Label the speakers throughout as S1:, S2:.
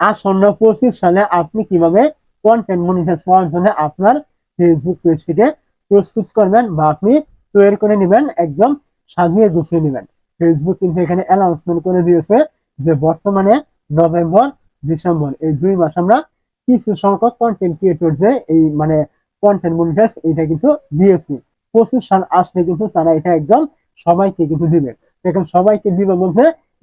S1: আসন্ন পঁচিশ সালে আপনি কীভাবে কন্টেন্ট মনিটাইজ পাওয়ার জন্য আপনার ফেসবুক পেজটিকে প্রস্তুত করবেন বা আপনি তৈরি করে নেবেন, একদম সাজিয়ে গুছিয়ে নেবেন। ফেসবুক কিন্তু এখানে অ্যানাউন্সমেন্ট করে দিয়েছে যে বর্তমানে নভেম্বর, ডিসেম্বর এই দুই মাস আমরা কিছু সংখ্যক কন্টেন্ট ক্রিয়েটরদের এই মানে কন্টেন্ট মনিটাইজ এটা কিন্তু দিয়েছি। পঁচিশ সাল আসলে কিন্তু তারা এটা একদম সবাইকে কিন্তু দিবে। এখন সবাইকে দিবে বলতে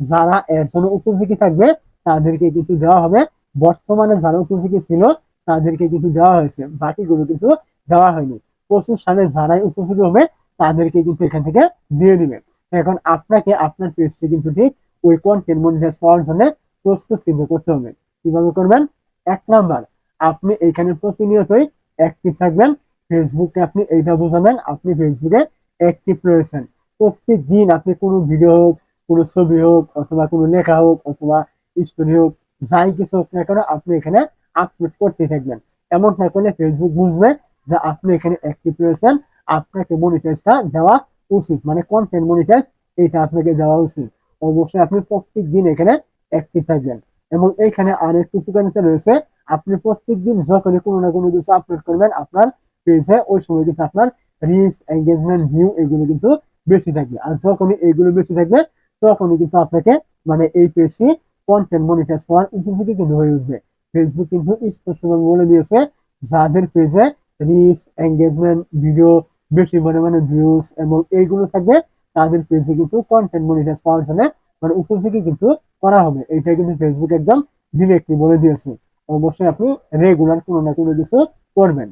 S1: যারা এর জন্য উপযোগী থাকবে তাদেরকে কিন্তু দেওয়া হবে। বর্তমানে যারা উপযোগী ছিল, তাদেরকে কিন্তু দেওয়া হয়েছে। বাকিগুলো কিন্তু দেওয়া হয়নি। পঁচিশ সালে যারাই উপযোগী হবে, তাদেরকে কিন্তু এখান থেকে দিয়ে দিবে। এখন আপনাকে আপনার পেজটি কিন্তু ঠিক ওই কন্টেন্ট পাওয়ার জন্য প্রস্তুত কিন্তু করতে হবে। কীভাবে করবেন? এক নাম্বার, আপনি এখানে প্রতিনিয়তই অ্যাক্টিভ থাকবেন। ফেসবুকে আপনি এইটা বোঝাবেন, আপনি ফেসবুকে অ্যাক্টিভ রয়েছেন। প্রত্যেক দিন আপনি কোনো ভিডিও হোক, কোনো ছবি হোক, অথবা কোনো লেখা হোক, অথবা স্টোরি যাই কিছু হোক না কেন আপনি এখানে আপলোড করতে থাকবেন। এমন না করলে ফেসবুক বুঝবে যে আপনি এখানে অ্যাক্টিভ রয়েছেন। আপনাকে মনিটাইজটা দেওয়া উচিত। মানে কন্টেন্ট মনিটাইজ এটা আপনাকে দেওয়া উচিত। অবশ্যই আপনি প্রত্যেক দিন এখানে অ্যাক্টিভ থাকবেন। এবং এইখানে আর একটু উপকারিতা রয়েছে। আপনি প্রত্যেক দিন যখনই কোনো না কোনো কিছু আপলোড করবেন, আপনার পেজে ওই সময় কিন্তু আপনার রিচ এঙ্গেজমেন্ট ভিউ এগুলো কিন্তু বেশি থাকবে। আর যখনই এইগুলো বেশি থাকবে, তখনই কিন্তু আপনাকে মানে এই পেজটি কন্টেন্ট মনিটাইজ হওয়ার উপযোগী কিন্তু হয়ে উঠবে। ফেসবুক কিন্তু স্পষ্টভাবে বলে দিয়েছে, যাদের পেজে রিচ এঙ্গেজমেন্ট ভিডিও বেশি পরিমাণে ভিউজ এবং এইগুলো থাকবে, তাদের পেজে কিন্তু কন্টেন্ট মনিটাইজ পাওয়ার জন্য মানে উপযোগী কিন্তু করা হবে। এইটা কিন্তু ফেসবুক একদম ডিরেক্টলি বলে দিয়েছে। অবশ্যই আপনি রেগুলার কোনো না কোনো কিছু করবেন।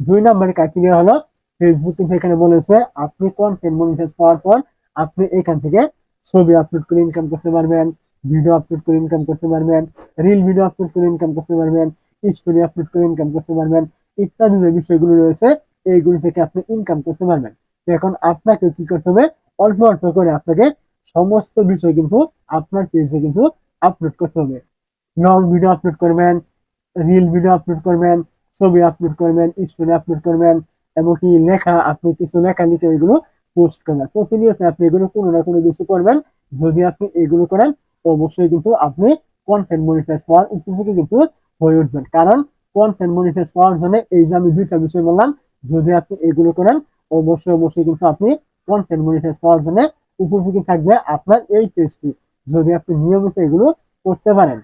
S1: দুই নম্বরের ক্রাইটেরিয়া হলো ফেসবুক কিন্তু এখানে বলেছে, আপনি কন্টেন্ট মনিটাইজ পাওয়ার পর আপনি এখান থেকে ছবি আপলোড করে ইনকাম করতে পারবেন। ভিডিও আপলোড করে ইনকাম করতে পারবেন রিল ভিডিও আপলোড করে ইনকাম করতে পারবেন স্টোরি আপলোড করে ইনকাম করতে পারবেন, ইত্যাদি যে বিষয়গুলো রয়েছে, এইগুলি থেকে আপনি ইনকাম করতে পারবেন। এখন আপনাকে কি করতে হবে? অল্প অল্প করে আপনাকে সমস্ত বিষয় কিন্তু আপনার পেজে কিন্তু আপলোড করতে হবে। লং ভিডিও আপলোড করবেন রিল ভিডিও আপলোড করবেন, ছবি আপলোড করবেন স্টোরি আপলোড করবেন, এমনকি লেখা, আপনি কিছু লেখা লিখে এগুলো পোস্ট করবেন। প্রতিনিয়ত আপনি এগুলো কোনো না কোনো কিছু করবেন, যদি আপনি এগুলো করেন অবশ্যই কিন্তু আপনি কনফেন্ট মনিটাইজ পাওয়ার উপযোগী কিন্তু হয়ে উঠবেন। কারণ কনফেন্ট মনিটাইজ পাওয়ার জন্য এই যে আমি দুইটা বিষয় বললাম, যদি আপনি এগুলো করেন, অবশ্যই অবশ্যই কিন্তু আপনি কনফেন্ট মনিটাইজ পাওয়ার জন্য উপযোগী থাকবে আপনার এই পেজটি যদি আপনি নিয়মিত এগুলো করতে পারেন।